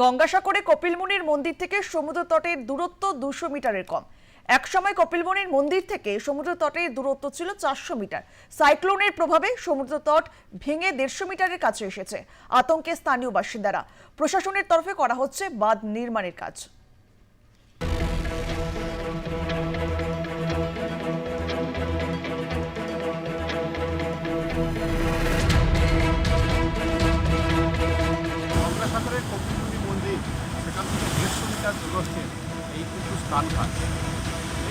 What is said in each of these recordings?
গঙ্গাসাগরে কপিলমুনির মন্দির থেকে সমুদ্র তটের দূরত্ব দুশো মিটারের কম। একসময় কপিলমুনির মন্দির থেকে সমুদ্র তটের দূরত্ব ছিল চারশো মিটার। সাইক্লোনের প্রভাবে সমুদ্র তট ভেঙে দেড়শো মিটারের কাছে এসেছে, আতঙ্কে স্থানীয় বাসিন্দারা। প্রশাসনের তরফে করা হচ্ছে বাঁধ নির্মাণের কাজ। দেড়শো মিটার দূরত্বে এই কিন্তু স্নানঘাট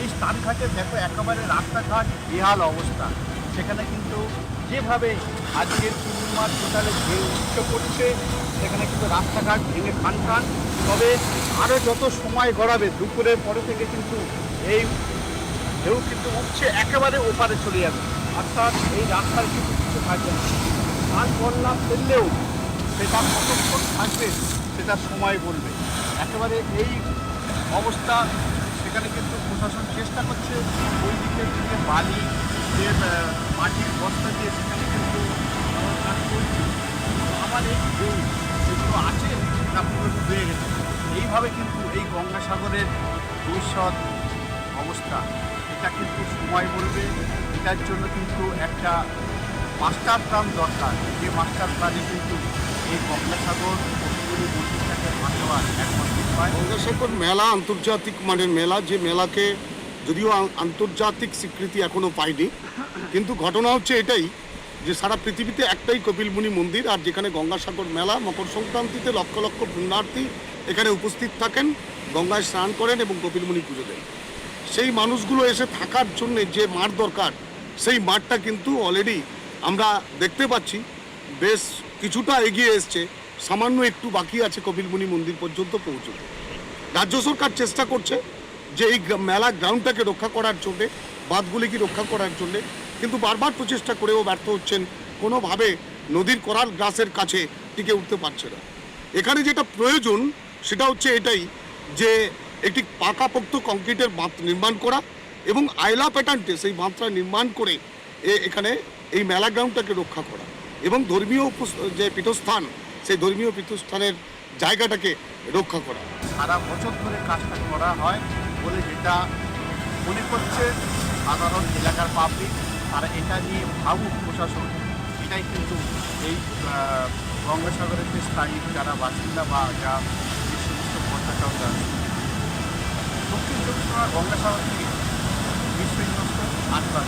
এই স্নানঘাটে দেখো একেবারে রাস্তাঘাট, বেহাল অবস্থা। সেখানে কিন্তু যেভাবে আজকের পূর্ণিমার টোটালে ঢেউ উঠে পড়ছে সেখানে কিন্তু রাস্তাঘাট ভেঙে খান খান তবে আরও যত সময় গড়াবে, দুপুরের পরে থেকে কিন্তু এই ঢেউ কিন্তু উঠছে একেবারে ওপারে চলে যাবে। অর্থাৎ এই রাস্তার কিন্তু কিছু থাকবে না। আর বন্যা ফেললেও সেটা কতক্ষণ থাকবে, সেটা সময় বলবে। একেবারে এই অবস্থা। সেখানে কিন্তু প্রশাসন চেষ্টা করছে। ওই দিকে বালি, যে মাটির বস্তা দিয়ে সেখানে কিন্তু কাজ করছে। আমার এই ঢেউ সেগুলো আছে না পুরো ডুবে গেছে। এইভাবে কিন্তু এই গঙ্গাসাগরের ভবিষ্যৎ অবস্থা। এটা কিন্তু সময় বলবে। এটার জন্য কিন্তু একটা মাস্টার প্ল্যান দরকার। যে মাস্টার প্ল্যানে কিন্তু এই গঙ্গাসাগর গঙ্গাসাগর মেলা আন্তর্জাতিক মানের মেলা, যে মেলাকে যদিও আন্তর্জাতিক স্বীকৃতি এখনও পায়নি কিন্তু ঘটনা হচ্ছে এটাই যে সারা পৃথিবীতে একটাই কপিলমুনি মন্দির, আর যেখানে গঙ্গাসাগর মেলা, মকর সংক্রান্তিতে লক্ষ লক্ষ পুণ্যার্থী এখানে উপস্থিত থাকেন, গঙ্গায় স্নান করেন এবং কপিলমুনি পুজো দেন। সেই মানুষগুলো এসে থাকার জন্য যে মাঠ দরকার, সেই মাঠটা কিন্তু অলরেডি আমরা দেখতে পাচ্ছি, বেশ কিছুটা এগিয়ে এসছে। সামান্য একটু বাকি আছে কপিলমুনি মন্দির পর্যন্ত পৌঁছতে রাজ্য সরকার চেষ্টা করছে যে এই মেলা গ্রাউন্ডটাকে রক্ষা করার জন্যে, বাঁধগুলিকে রক্ষা করার জন্যে, কিন্তু বারবার প্রচেষ্টা করেও ব্যর্থ হচ্ছেন, কোনোভাবে নদীর করাল গ্রাসের কাছে টিকে উঠতে পারছে না। এখানে যেটা প্রয়োজন, সেটা হচ্ছে এটাই যে একটি পাকাপোক্ত কংক্রিটের বাঁধ নির্মাণ করা এবং আয়লা প্যাটার্নটে সেই বাঁধটা নির্মাণ করে এখানে এই মেলা গ্রাউন্ডটাকে রক্ষা করা এবং ধর্মীয় যে পীঠস্থান সেই ধর্মীয় পীঠস্থানের জায়গাটাকে রক্ষা করা সারা বছর ধরে কাজটা করা হয় বলে যেটা মনে করছে সাধারণ এলাকার পাবলিক তারা এটা নিয়ে ভাবুক প্রশাসন এটাই কিন্তু এই গঙ্গাসাগরের যে স্থায়ী যারা বাসিন্দা বা যা যে সমস্ত পর্যটকরা আছে। দক্ষিণ চব্বিশ পরগনা গঙ্গাসাগর থেকে বিশ্ববিদ্যালয় আটবার